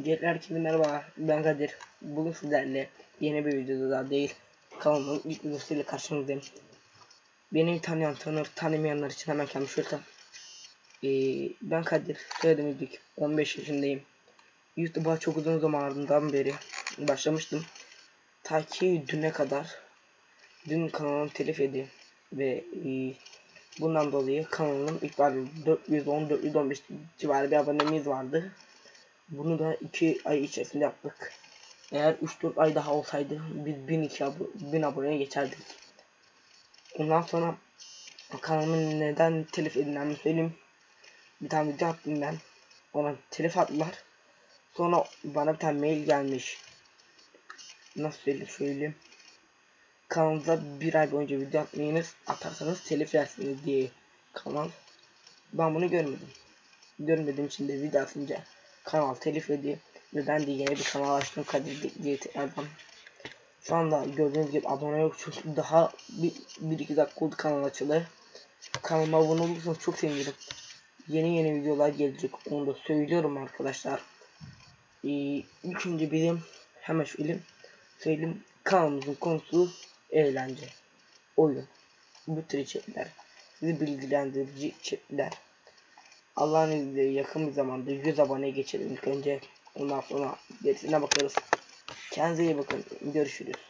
Öncelikle herkese merhaba. Ben Kadir. Bugün sizlerle yeni bir videoda daha değil. Kanalımın ilk videosuyla karşınızdayım. Beni tanıyan tanır, tanımayanlar için hemen kendimi tan- Ee, ben Kadir. Soyadım İldik. 15 yaşındayım. YouTube'a çok uzun zamandan beri başlamıştım. Ta ki düne kadar. Dün kanalım telif yedi. Ve e, bundan dolayı kanalım ilk var 410-415 civarı bir abonemiz vardı. Bunu da 2 ay içerisinde yaptık. Eğer 3-4 ay daha olsaydı biz 1002 abo 1000 aboneye geçerdik. Ondan sonra kanalımın neden telif edildiğini söyleyeyim. Bir tane video attım ben. Ona telif attılar. Sonra bana bir tane mail gelmiş. Nasıl söyleyeyim söyleyeyim. Kanalınıza bir ay boyunca video atmayınız atarsanız telif yersiniz diye kanal. Ben bunu görmedim. Görmediğim için de video atınca kanal telif ediyor. Ve ben de yeni bir kanal açtım Kadir diye tekrardan. Şu anda gördüğünüz gibi abone yok çünkü daha bir, bir iki dakika oldu kanal açılı. Kanalıma abone olursanız çok sevinirim. Yeni yeni videolar gelecek onu da söylüyorum arkadaşlar. Ee, ilk önce bizim hemen film söyleyeyim kanalımızın konusu eğlence, oyun, bu tür içerikler, sizi bilgilendirici içerikler. Allah'ın izniyle yakın bir zamanda 100 abone geçelim ilk önce. Ondan sonra gerisine bakarız. Kendinize iyi bakın. Görüşürüz.